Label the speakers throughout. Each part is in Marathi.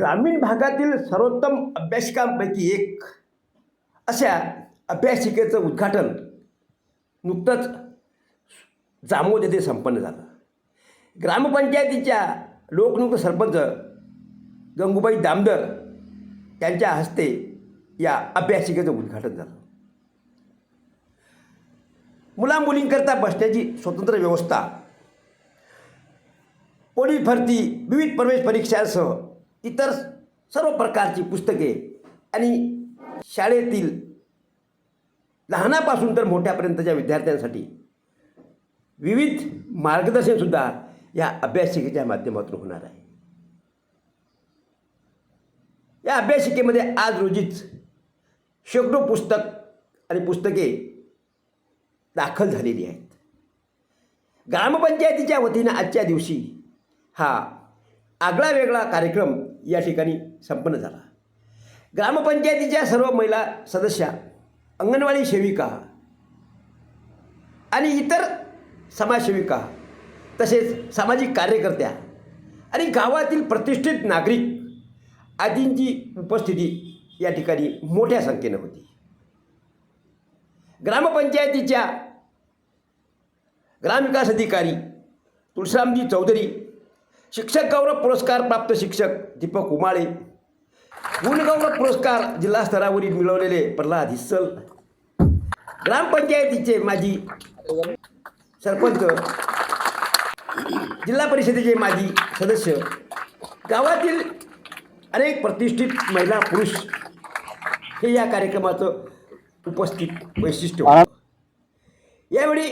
Speaker 1: ग्रामीण भागातील सर्वोत्तम अभ्यासिकांपैकी एक अशा अभ्यासिकेचं उद्घाटन नुकतंच जामोद येथे संपन्न झालं. ग्रामपंचायतीच्या लोकनियुक्त सरपंच गंगूबाई दामदर यांच्या हस्ते या अभ्यासिकेचं उद्घाटन झालं. मुलामुलींकरता बसण्याची स्वतंत्र व्यवस्था पोलीस भरती विविध प्रवेश परीक्षांसह इतर सर्व प्रकारची पुस्तके. आणि शाळेतील लहानापासून तर मोठ्यापर्यंतच्या विद्यार्थ्यांसाठी विविध मार्गदर्शनसुद्धा या अभ्यासिकेच्या माध्यमातून होणार आहे. या अभ्यासिकेमध्ये आज रोजीच शेकडो पुस्तक आणि पुस्तके दाखल झालेली आहेत. ग्रामपंचायतीच्या वतीनं आजच्या दिवशी हा आगळा वेगळा कार्यक्रम या ठिकाणी संपन्न झाला. ग्रामपंचायतीच्या सर्व महिला सदस्या अंगणवाडी सेविका आणि इतर समाजसेविका तसेच सामाजिक कार्यकर्त्या आणि गावातील प्रतिष्ठित नागरिक आदींची उपस्थिती या ठिकाणी मोठ्या संख्येनं होती. ग्रामपंचायतीच्या ग्रामविकास अधिकारी तुळसामजी चौधरी शिक्षक गौरव पुरस्कार प्राप्त शिक्षक दीपक उमाळे. गुणगौरव पुरस्कार जिल्हा स्तरावरील मिळवलेले प्रल्हाद हिस्सल ग्रामपंचायतीचे माजी सरपंच. जिल्हा परिषदेचे माजी सदस्य. गावातील अनेक प्रतिष्ठित महिला पुरुष हे या कार्यक्रमाचं उपस्थित वैशिष्ट्य होतं. यावेळी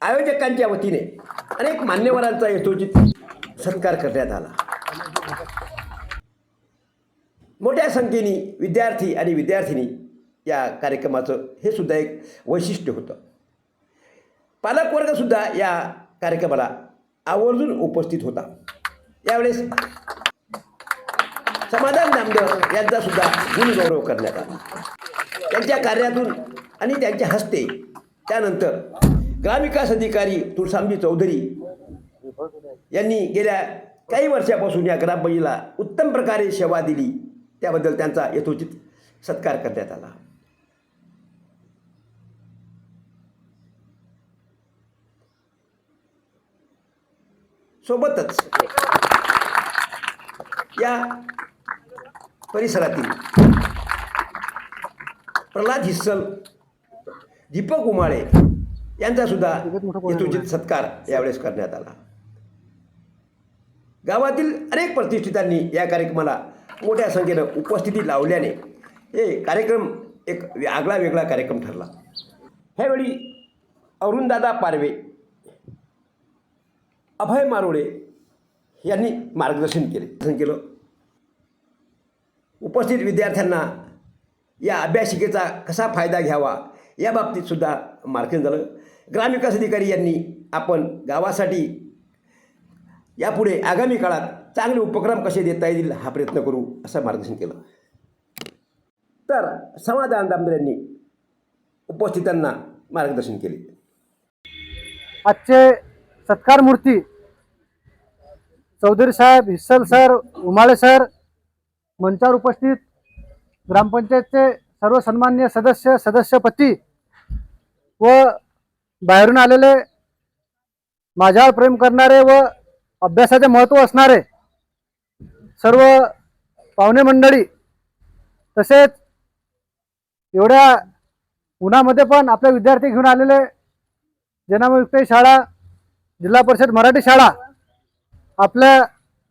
Speaker 1: आयोजकांच्या वतीने अनेक मान्यवरांचा यथोचित सत्कार करण्यात आला. मोठ्या संख्येने विद्यार्थी आणि विद्यार्थिनी या कार्यक्रमाचं हे सुद्धा एक वैशिष्ट्य होतं. पालकवर्गसुद्धा या कार्यक्रमाला आवर्जून उपस्थित होता. यावेळेस समाधान नामदेव यांचासुद्धा गुणगौरव करण्यात आला. त्यांच्या कार्यातून आणि त्यांच्या हस्ते त्यानंतर ग्रामविकास अधिकारी तुळसामजी चौधरी यांनी गेल्या काही वर्षापासून या ग्रामपंचायतीला उत्तम प्रकारे सेवा दिली. त्याबद्दल त्यांचा यथोचित सत्कार करण्यात आला. सोबतच या परिसरातील प्रल्हाद हिस्सल दीपक उमाळे यांचा सुद्धा यथोचित सत्कार यावेळेस करण्यात आला. गावातील अनेक प्रतिष्ठितांनी या कार्यक्रमाला मोठ्या संख्येनं उपस्थिती लावल्याने हे कार्यक्रम एक आगळा वेगळा कार्यक्रम ठरला. ह्यावेळी अरुणदादा पारवे अभय मारोडे यांनी मार्गदर्शन केले. केलं उपस्थित विद्यार्थ्यांना या अभ्यासिकेचा कसा फायदा घ्यावा या बाबतीत सुद्धा मार्गदर्शन झालं. ग्रामविकास अधिकारी यांनी आपण गावासाठी यापुढे आगामी काळात चांगले उपक्रम कसे देता येतील हा प्रयत्न करू असं मार्गदर्शन केलं. तर समाधान दामदार यांनी उपस्थितांना मार्गदर्शन केले.
Speaker 2: आजचे सत्कार मूर्ती चौधरी साहेब हिस्सल सर उमाळे सर मंचावर उपस्थित ग्रामपंचायतचे सर्व सन्मान्य सदस्य सदस्यपती व बाहेरून आलेले माझ्यावर प्रेम करणारे व अभ्यासाचे महत्त्व असणारे सर्व पाहुणे मंडळी तसेच एवढ्या उन्हामध्ये पण आपले विद्यार्थी घेऊन आलेले जनामयुक्त शाळा जिल्हा परिषद मराठी शाळा आपल्या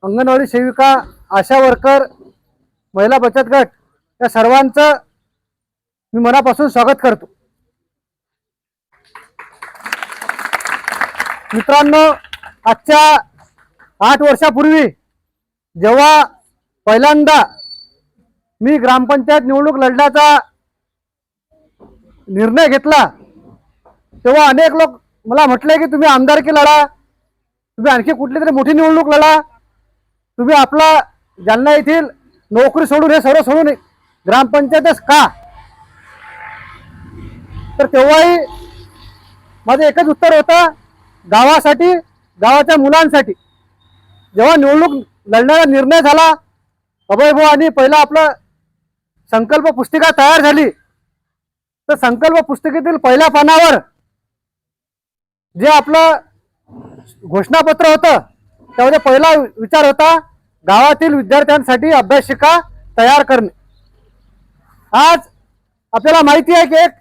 Speaker 2: अंगणवाडी सेविका आशा वर्कर महिला बचत गट या सर्वांचं मी मनापासून स्वागत करतो. मित्रांनो आजच्या आठ वर्षापूर्वी जेव्हा पहिल्यांदा मी ग्रामपंचायत निवडणूक लढण्याचा निर्णय घेतला तेव्हा अनेक लोक मला म्हटले की तुम्ही आमदारकी लढा तुम्ही आणखी कुठली तरी मोठी निवडणूक लढा तुम्ही आपला जालना येथील नोकरी सोडून हे सर्व सोडून ग्रामपंचायतच का? तर तेव्हाही माझं एकच उत्तर होतं गावासाठी गावाच्या मुलांसाठी. जेव्हा निवडणूक लढण्याचा निर्णय झाला अभय भाऊ आणि पहिला आपलं संकल्प पुस्तिका तयार झाली. तर संकल्प पुस्तिकेतील पहिल्या पानावर जे आपलं घोषणापत्र होतं त्यामध्ये पहिला विचार होता गावातील विद्यार्थ्यांसाठी अभ्यासिका तयार करणे. आज आपल्याला माहिती आहे की एक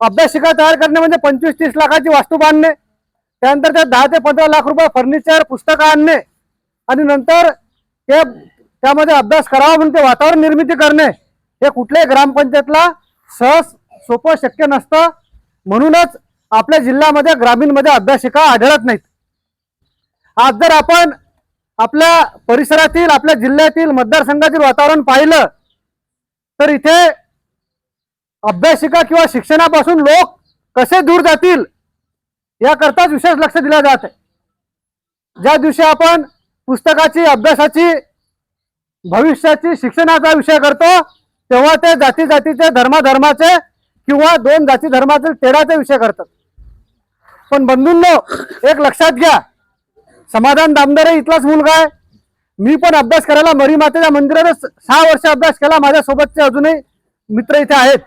Speaker 2: अभ्यासिका तयार करणे म्हणजे पंचवीस तीस लाखाची वास्तू बांधणे. त्यानंतर त्यात दहा ते पंधरा लाख रुपये फर्निचर पुस्तकं आणणे. आणि नंतर ते त्यामध्ये अभ्यास करावा म्हणून ते वातावरण निर्मिती करणे हे कुठल्याही ग्रामपंचायतला सहज सोपं शक्य नसतं. म्हणूनच आपल्या जिल्ह्यामध्ये ग्रामीणमध्ये अभ्यासिका आढळत नाहीत. आज जर आपण आपल्या परिसरातील आपल्या जिल्ह्यातील मतदारसंघातील वातावरण पाहिलं तर इथे अभ्यासिका किंवा शिक्षणापासून लोक कसे दूर जातील याकरताच विशेष लक्ष दिलं जात आहे. ज्या दिवशी आपण पुस्तकाची अभ्यासाची भविष्याची शिक्षणाचा विषय करतो तेव्हा ते जाती जातीचे धर्माधर्माचे किंवा दोन जाती धर्मातील तेराचा विषय करतात. पण बंधूंनो एक लक्षात घ्या. समाधान दामदारे इथलाच मुलगा आहे. मी पण अभ्यास करायला मरी मातेच्या मंदिरात सहा वर्ष अभ्यास केला माझ्यासोबतचे अजूनही मित्र इथे आहेत.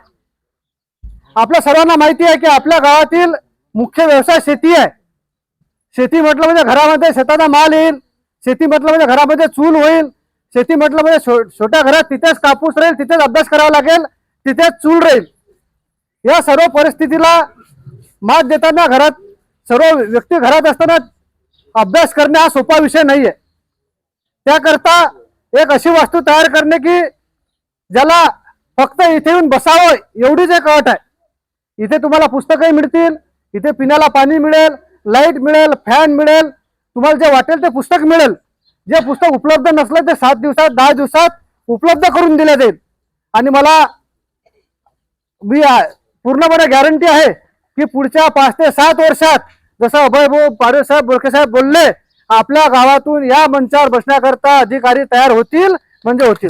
Speaker 2: आपल्या सर्वांना माहिती आहे की आपल्या गावातील मुख्य व्यवसाय शेती आहे. शेती म्हटलं म्हणजे घरामध्ये शेताचा माल येईल शेती म्हटलं म्हणजे घरामध्ये चूल होईल. शेती म्हटलं म्हणजे छो- छोट्या घरात तिथेच कापूस राहील तिथेच अभ्यास करावा लागेल तिथेच चूल राहील. या सर्व परिस्थितीला मात देताना घरात सर्व व्यक्ती घरात असताना अभ्यास करणे हा सोपा विषय नाही आहे त्याकरता एक अशी वस्तू तयार करणे की ज्याला फक्त इथे येऊन बसावं एवढीच एक अट आहे. इथे तुम्हाला पुस्तकही मिळतील इथे पिण्याला पाणी मिळेल लाइट मिळेल फॅन मिळेल तुम्हाला जे वाटेल ते पुस्तक मिळेल. जे पुस्तक उपलब्ध नसलं ते सात दिवसात दहा दिवसात उपलब्ध करून दिले जाईल. आणि मला मी पूर्णपणे गॅरंटी आहे की पुढच्या पाच ते सात वर्षात जसं अभयभाऊ पारे साहेब बोरखे साहेब बोलले आपल्या गावातून या मंचावर बसण्याकरता अधिकारी तयार होतील म्हणजे होतील.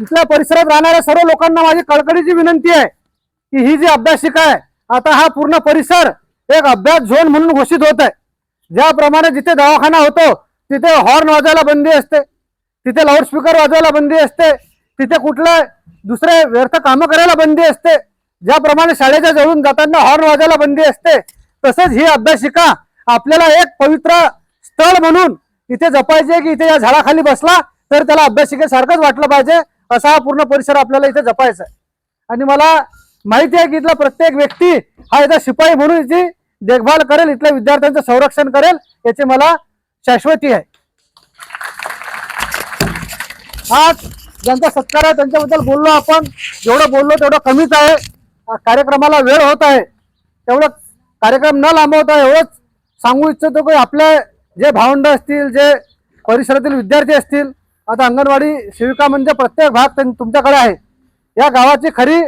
Speaker 2: तिथल्या परिसरात राहणाऱ्या सर्व लोकांना माझी कडकडीची विनंती आहे की ही जी अभ्यासिका आहे आता हा पूर्ण परिसर एक अभ्यास झोन म्हणून घोषित होत आहे. ज्याप्रमाणे जिथे दवाखाना होतो तिथे हॉर्न वाजवायला बंदी असते. तिथे लाऊडस्पीकर वाजवायला बंदी असते. तिथे कुठलं दुसरे व्यर्थ कामं करायला बंदी असते. ज्याप्रमाणे शाळेच्या जवळून जाताना हॉर्न वाजायला बंदी असते. तसंच ही अभ्यासिका आपल्याला एक पवित्र स्थळ म्हणून इथे जपायचे की इथे या झाडाखाली बसला तर त्याला अभ्यासिकेसारखंच वाटलं पाहिजे असा हा पूर्ण परिसर आपल्याला इथे जपायचा आहे. आणि मला माहिती आहे की इथला प्रत्येक व्यक्ती हा इथं शिपाई म्हणून याची देखभाल करेल इथल्या विद्यार्थ्यांचं संरक्षण करेल याची मला शाश्वती आहे. आज ज्यांचा सत्कार आहे त्यांच्याबद्दल बोललो आपण. जेवढं बोललो तेवढं कमीच आहे. कार्यक्रमाला वेळ होत आहे. तेवढं कार्यक्रम न लांबवता एवढंच सांगू इच्छितो की आपले जे भावंड असतील जे परिसरातील विद्यार्थी असतील आता अंगणवाडी सेविका म्हणजे प्रत्येक भाग त्यां- तुमच्याकडे आहे. या गावाची खरी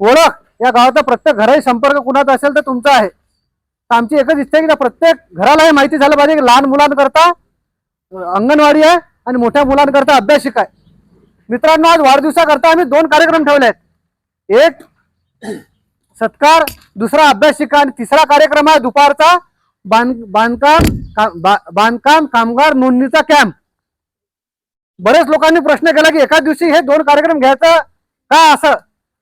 Speaker 2: ओळख. या गावाचा प्रत्येक घराही संपर्क कुणाचा असेल तर तुमचा आहे. तर आमची एकच इच्छा आहे की प्रत्येक घराला हे माहिती झालं पाहिजे की लहान मुलांकरता अंगणवाडी आहे आणि मोठ्या मुलांकरता अभ्यासिका आहे. मित्रांनो आज वाढदिवसाकरता आम्ही दोन कार्यक्रम ठेवले आहेत. एक सत्कार दुसरा अभ्यासिका आणि तिसरा कार्यक्रम आहे दुपारचा बांध बांधकाम बा- बांधकाम कामगार नोंदणीचा कॅम्प बरेच लोकांनी प्रश्न केला की एकाच दिवशी हे दोन कार्यक्रम घ्यायचं का असं?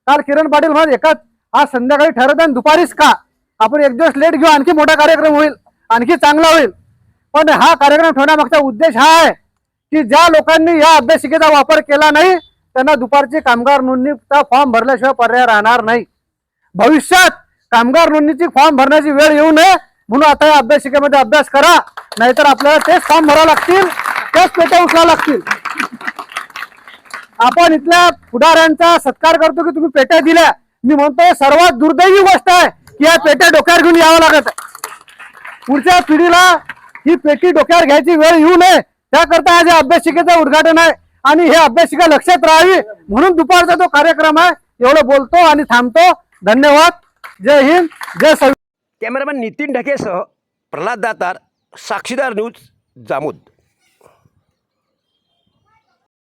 Speaker 2: काल किरण पाटील म्हणत एकाच आज संध्याकाळी ठरत आणि दुपारीच का? आपण एक दिवस लेट घेऊ आणखी मोठा कार्यक्रम होईल आणखी चांगला होईल. पण हा कार्यक्रम ठेवण्यामागचा उद्देश हा आहे की ज्या लोकांनी या अभ्यासिकेचा वापर केला नाही त्यांना दुपारची कामगार नोंदणीचा फॉर्म भरल्याशिवाय पर्याय राहणार नाही. भविष्यात कामगार नोंदणीची फॉर्म भरण्याची वेळ येऊ नये म्हणून आता या अभ्यासिकेमध्ये अभ्यास करा नाहीतर आपल्याला तेच फॉर्म भरावं लागतील तेच पेट्या उचलावं लागतील. आपण इथल्या पुढाऱ्यांचा सत्कार करतो की तुम्ही पेट्या दिल्या? मी म्हणतो सर्वात दुर्दैवी गोष्ट आहे की या पेट्या डोक्यावर घेऊन यावं लागत आहे. पुढच्या पिढीला ही पेटी डोक्यावर घ्यायची वेळ येऊ नये. त्याकरता आज या अभ्यासिकेचं उद्घाटन आहे आणि हे अभ्यासिका लक्षात राहावी. म्हणून दुपारचा जो कार्यक्रम आहे एवढं बोलतो आणि थांबतो. धन्यवाद. जय हिंद. जय सवि
Speaker 1: कॅमेरामॅन नितीन ढकेसह प्रल्हाद दातार साक्षीदार न्यूज जामोद.